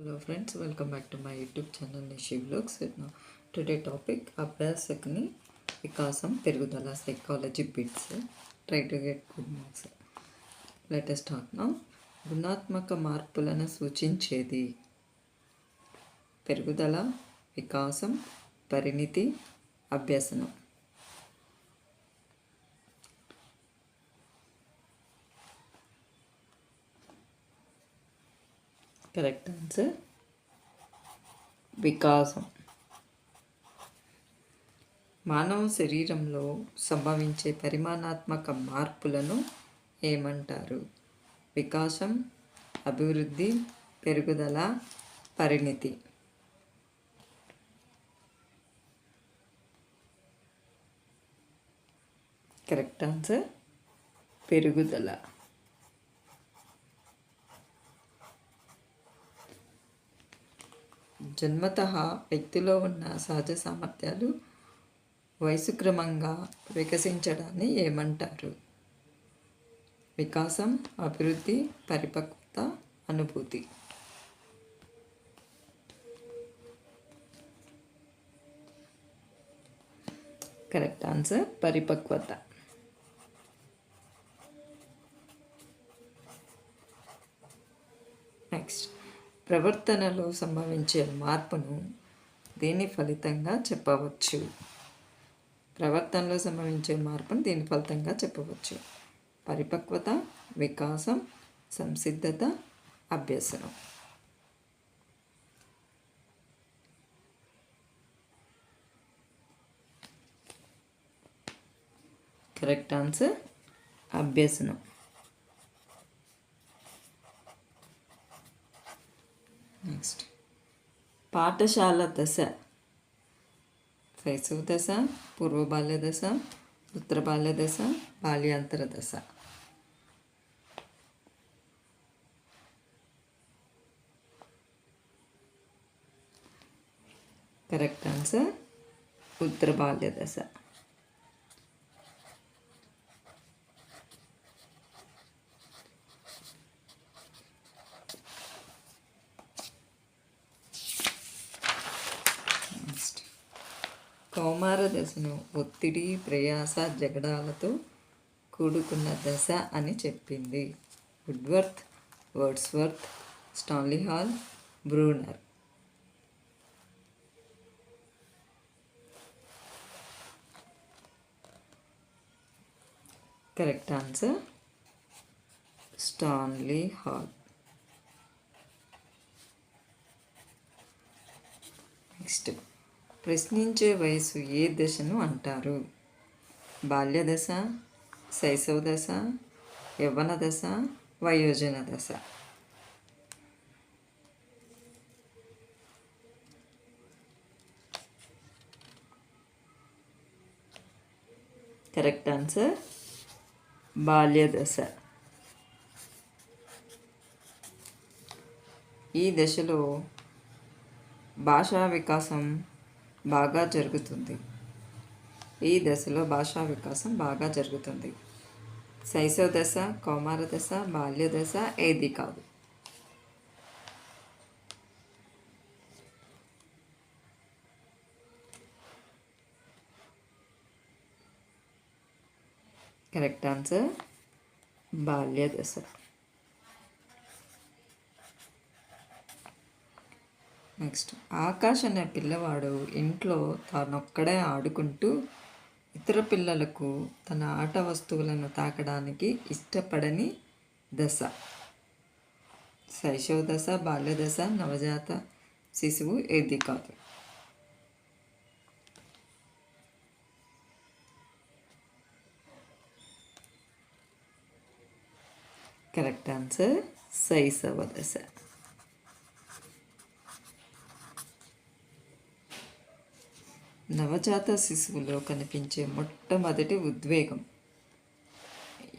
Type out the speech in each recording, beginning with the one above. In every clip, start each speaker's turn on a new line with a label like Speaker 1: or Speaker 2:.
Speaker 1: Hello friends welcome back to my YouTube channel Nishi blogs today topic అభ్యాసకుని వికాసం పెరుగుదల psychology bits try to get good marks latest talk నా గుణాత్మక మార్పులను సూచించేది. పెరుగుదల వికాసం పరిణితి అభ్యసనం. కరెక్ట్ ఆన్సర్ వికాసం మానవ శరీరంలో సంభవించే పరిమాణాత్మక మార్పులను ఏమంటారు? వికాసం అభివృద్ధి పెరుగుదల పరిణితి. కరెక్ట్ ఆన్సర్ పెరుగుదల. జన్మత వ్యక్తిలో ఉన్న సహజ సామర్థ్యాలు వయసు క్రమంగా వికసించడాన్ని ఏమంటారు? వికాసం అభివృద్ధి పరిపక్వత అనుభూతి. కరెక్ట్ ఆన్సర్ పరిపక్వత నెక్స్ట్ ప్రవర్తనలో సంభవించే మార్పును దీని ఫలితంగా చెప్పవచ్చు. ప్రవర్తనలో సంభవించే మార్పును దీని ఫలితంగా చెప్పవచ్చు. పరిపక్వత వికాసం సంసిద్ధత అభ్యసనం. కరెక్ట్ ఆన్సర్ అభ్యసనం నెక్స్ట్ పాఠశాల దశ. శైశవ దశ పూర్వ బాల్య దశ ఉత్తర బాల్య దశ బాల్యాంతర దశ. కరెక్ట్ ఆన్సర్ ఉత్తర బాల్య దశ నెక్స్ట్ కౌమార దశను ఒత్తిడి ప్రయాస జగడాలతో కూడుకున్న దశ అని చెప్పింది. Woodworth Wordsworth Stanley Hall Bruner. Correct answer? Stanley Hall. Next. ప్రశ్నించే వయసు ఏ దశను అంటారు? బాల్య దశ శైశవ దశ యవ్వన దశ వయోజన దశ. కరెక్ట్ ఆన్సర్ బాల్య దశ. ఈ దశలో భాషా వికాసం బాగా జరుగుతుంది. ఈ దశలో భాషా వికాసం బాగా జరుగుతుంది. శైశవ దశ కౌమార దశ బాల్య దశ ఏది కాదు. కరెక్ట్ ఆన్సర్ బాల్య దశ. నెక్స్ట్ ఆకాష్ అనే పిల్లవాడు ఇంట్లో తానొక్కడే ఆడుకుంటూ ఇతర పిల్లలకు తన ఆట వస్తువులను తాకడానికి ఇష్టపడని దశ. శైశవ దశ బాల్య దశ నవజాత శిశువు ఏది కాదు. కరెక్ట్ ఆన్సర్ శైశవ దశ నవజాత శిశువులో కనిపించే మొట్టమొదటి ఉద్వేగం.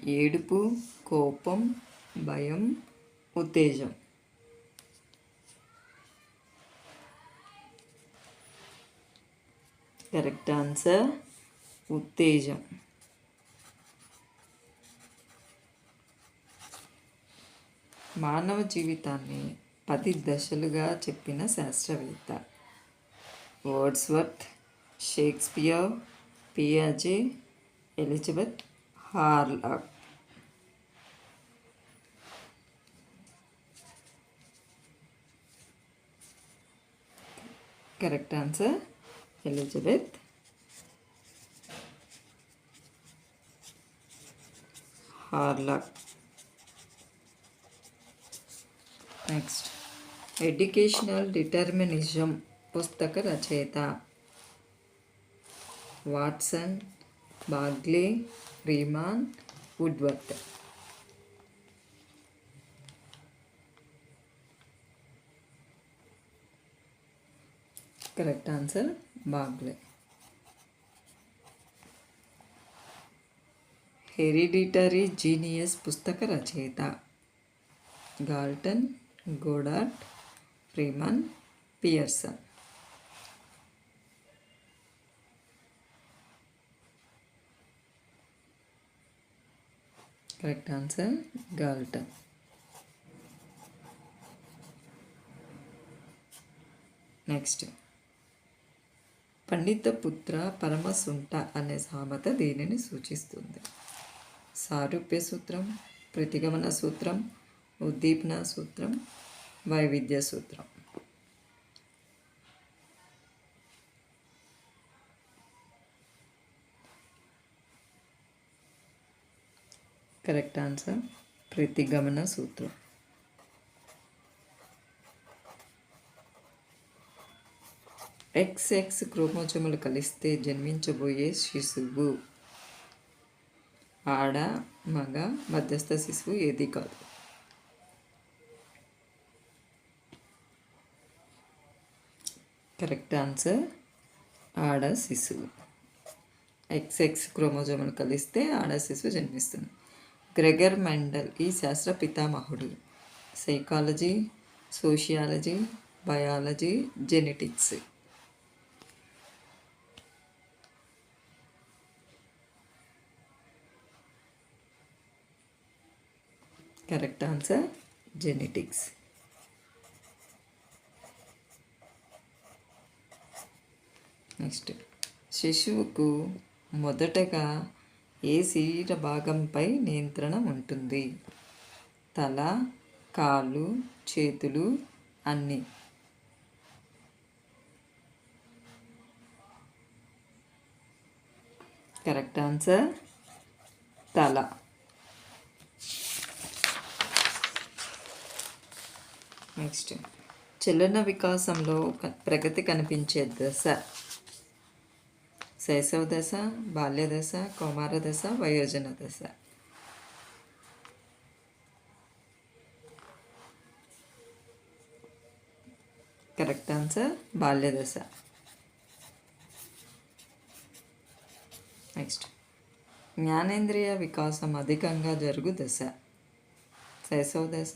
Speaker 1: ఏడుపు కోపం భయం ఉత్తేజం. కరెక్ట్ ఆన్సర్ ఉత్తేజం. మానవ జీవితాన్ని పది దశలుగా చెప్పిన శాస్త్రవేత్త. Wordsworth Shakespeare പിയാജെ Elizabeth Harlock correct answer Elizabeth Harlock next educational determinism ಪುಸ್ತಕ ರಚಯಿತ Watson Bagley Freeman Woodworth correct answer Bagley hereditary genius ಪುಸ್ತಕ ರಚಯಿತ Galton Goddard Freeman Pearson correct answer Galton next. పండిత పుత్ర పరమసుంట అనే సామెత దీనిని సూచిస్తుంది. సారూప్య సూత్రం ప్రతిగమన సూత్రం ఉద్దీపన సూత్రం వైవిధ్య సూత్రం. కరెక్ట్ ఆన్సర్ ప్రతిగమన సూత్రం ఎక్స్ ఎక్స్ క్రోమోజోములు కలిస్తే జన్మించబోయే శిశువు. ఆడ మగ మధ్యస్థ శిశువు ఏది కాదు. కరెక్ట్ ఆన్సర్ ఆడ శిశువు. ఎక్స్ ఎక్స్ క్రోమోజోములు కలిస్తే ఆడ శిశువు జన్మిస్తుంది. గ్రెగర్ మెండల్ ఈ శాస్త్ర పితామహుడు. Psychology sociology biology genetics. Correct answer genetics. Next. శిశువుకు మొదటగా ఏ శరీర భాగంపై నియంత్రణ ఉంటుంది? తల కాళ్ళు చేతులు అన్నీ. Correct answer? తల. నెక్స్ట్. చలన వికాసంలో ప్రగతి కనిపించే దశ. శైశవ దశ బాల్య దశ కౌమార దశ వయోజన దశ. కరెక్ట్ ఆన్సర్ బాల్య దశ. నెక్స్ట్. జ్ఞానేంద్రియ వికాసం అధికంగా జరుగు దశ. శైశవ దశ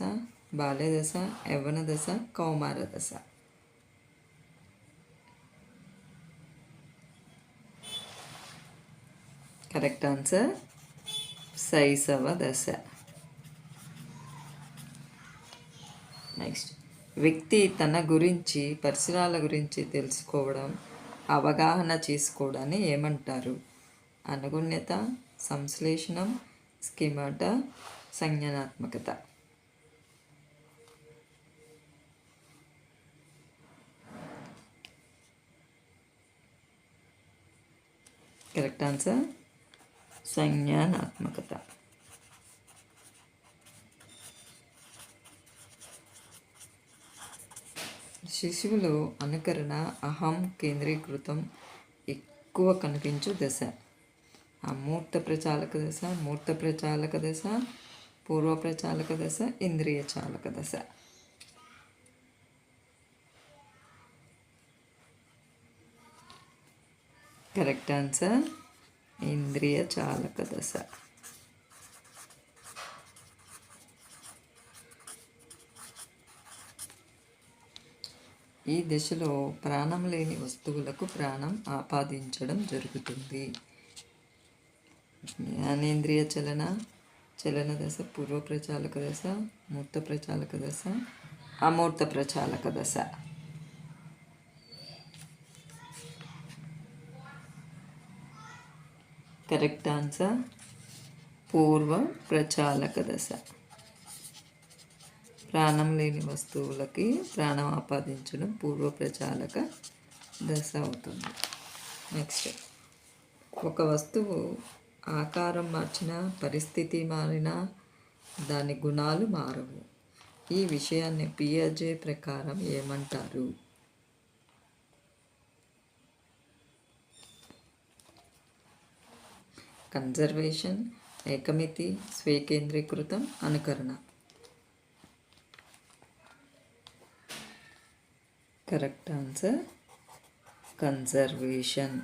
Speaker 1: బాల్య దశ యవ్వన దశ కౌమార దశ. కరెక్ట్ ఆన్సర్ శైశవ దశ నెక్స్ట్ వ్యక్తి తన గురించి పరిసరాల గురించి తెలుసుకోవడం అవగాహన చేసుకోవడాన్ని ఏమంటారు అనుగుణ్యత సంశ్లేషణం స్కిమట సంజ్ఞానాత్మకత కరెక్ట్ ఆన్సర్ సంజ్ఞానాత్మకత శిశువులో అనుకరణ అహం కేంద్రీకృతం ఎక్కువ కనిపించు దశ. ఆ మూర్త ప్రచాలక దశ మూర్త ప్రచాలక దశ పూర్వ ప్రచాలక దశ ఇంద్రియ చాలక దశ. Correct answer? ఇంద్రియ చాలక దశ. ఈ దశలో ప్రాణం లేని వస్తువులకు ప్రాణం ఆపాదించడం జరుగుతుంది. జ్ఞానేంద్రియ చలన చలన దశ పూర్వ ప్రచాలక దశ మూర్త ప్రచాలక దశ అమూర్త ప్రచాలక దశ. కరెక్ట్ ఆన్సర్ పూర్వ ప్రచాలక దశ ప్రాణం లేని వస్తువులకి ప్రాణం ఆపాదించడం పూర్వ ప్రచాలక దశ అవుతుంది నెక్స్ట్ ఒక వస్తువు ఆకారం మార్చిన పరిస్థితి మారినా దాని గుణాలు మారవు ఈ విషయాన్ని పియాజే ప్రకారం ఏమంటారు? కన్జర్వేషన్ ఏకమితి స్వీకేంద్రీకృతం అనుకరణ. Correct answer? కన్జర్వేషన్.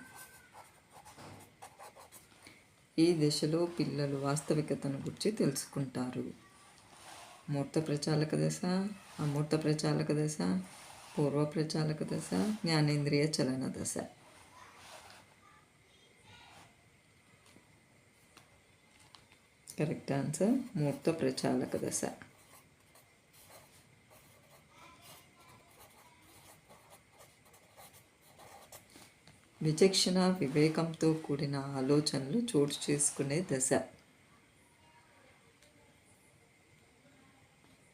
Speaker 1: ఈ దశలో పిల్లలు వాస్తవికతను గురించి తెలుసుకుంటారు. మూర్త ప్రచాలక దశ అమూర్త ప్రచాలక దశ పూర్వ ప్రచాలక దశ జ్ఞానేంద్రియ చలన దశ. కరెక్ట్ ఆన్సర్ మూర్త ప్రచాలక దశ విచక్షణ వివేకంతో కూడిన ఆలోచనలు చోటు చేసుకునే దశ.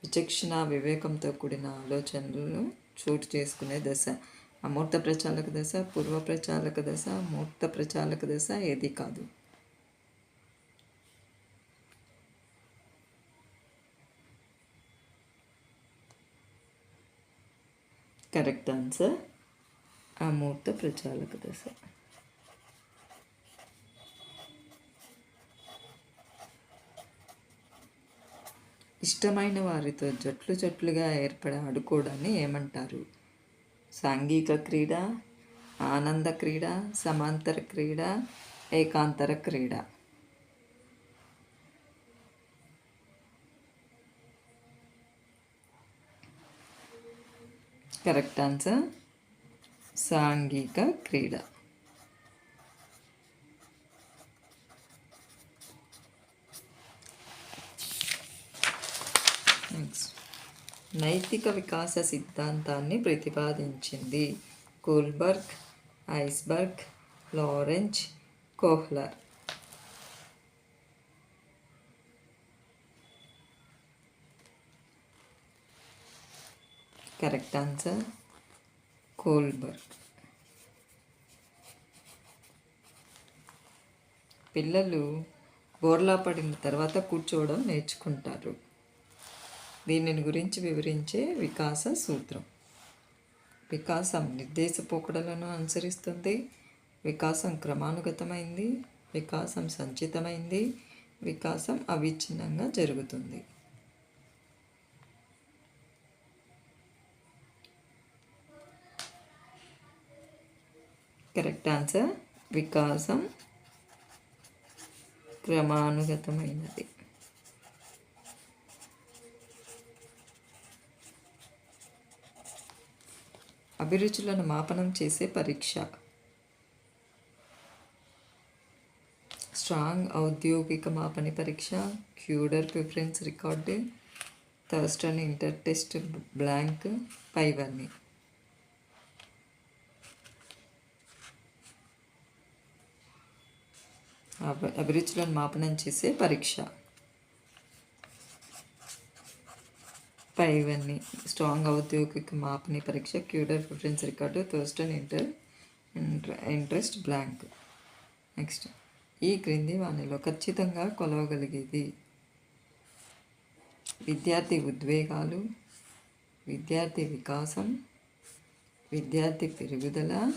Speaker 1: విచక్షణ వివేకంతో కూడిన ఆలోచనలు చోటు చేసుకునే దశ. అమూర్త ప్రచాలక దశ పూర్వ ప్రచాలక దశ మూర్త ప్రచాలక దశ ఏది కాదు. కరెక్ట్ ఆన్సర్ అమూర్త ప్రచాలక దశ ఇష్టమైన వారితో జట్లు జట్లుగా ఏర్పడి ఆడుకోవడాన్ని ఏమంటారు? సాంఘిక క్రీడ ఆనంద క్రీడ సమాంతర క్రీడ ఏకాంతర క్రీడ. కరెక్ట్ ఆన్సర్ సాంఘిక క్రీడ నెక్స్ట్ నైతిక వికాస సిద్ధాంతాన్ని ప్రతిపాదించింది Kohlberg Eisberg Lorenz Kohler correct answer Kohlberg. పిల్లలు బోర్లా పడిన తర్వాత కూర్చోవడం నేర్చుకుంటారు. దీనిని గురించి వివరించే వికాస సూత్రం. వికాసం నిర్దేశ పోకడలను అనుసరిస్తుంది. వికాసం క్రమానుగతమైంది. వికాసం సంచితమైంది. వికాసం అవిచ్ఛిన్నంగా జరుగుతుంది. కరెక్ట్ ఆన్సర్ వికాసం క్రమానుగతమైనది. అభిరుచులను మాపనం చేసే పరీక్ష. స్ట్రాంగ్ ఔద్యోగిక మాపని పరీక్ష Kuder preference record Thurstone interest blank పైవన్నీ. అభిరుచులను మాపనం చేసే పరీక్ష. పైవన్ని స్ట్రాంగ్ ఔద్యోగిక మాపని పరీక్ష Kuder preference record Thurstone inter inter- interest blank. Next. ఈ క్రింది వానిలో ఖచ్చితంగా కొలవగలిగేది. విద్యార్థి ఉద్వేగాలు విద్యార్థి వికాసం విద్యార్థి పెరుగుదల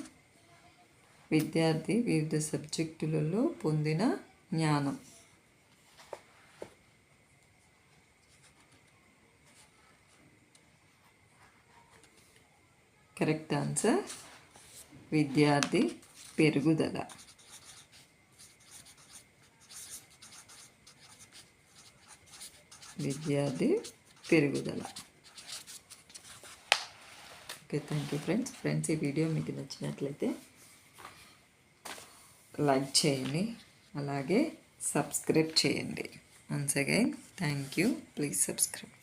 Speaker 1: విద్యార్థి వివిధ సబ్జెక్టులలో పొందిన జ్ఞానం. కరెక్ట్ ఆన్సర్ విద్యార్థి పెరుగుదల. విద్యార్థి పెరుగుదల. Okay thank you friends friends ఈ వీడియో మీకు నచ్చినట్లయితే లైక్ చేయండి. అలాగే సబ్స్క్రైబ్ చేయండి. Once again thank you please subscribe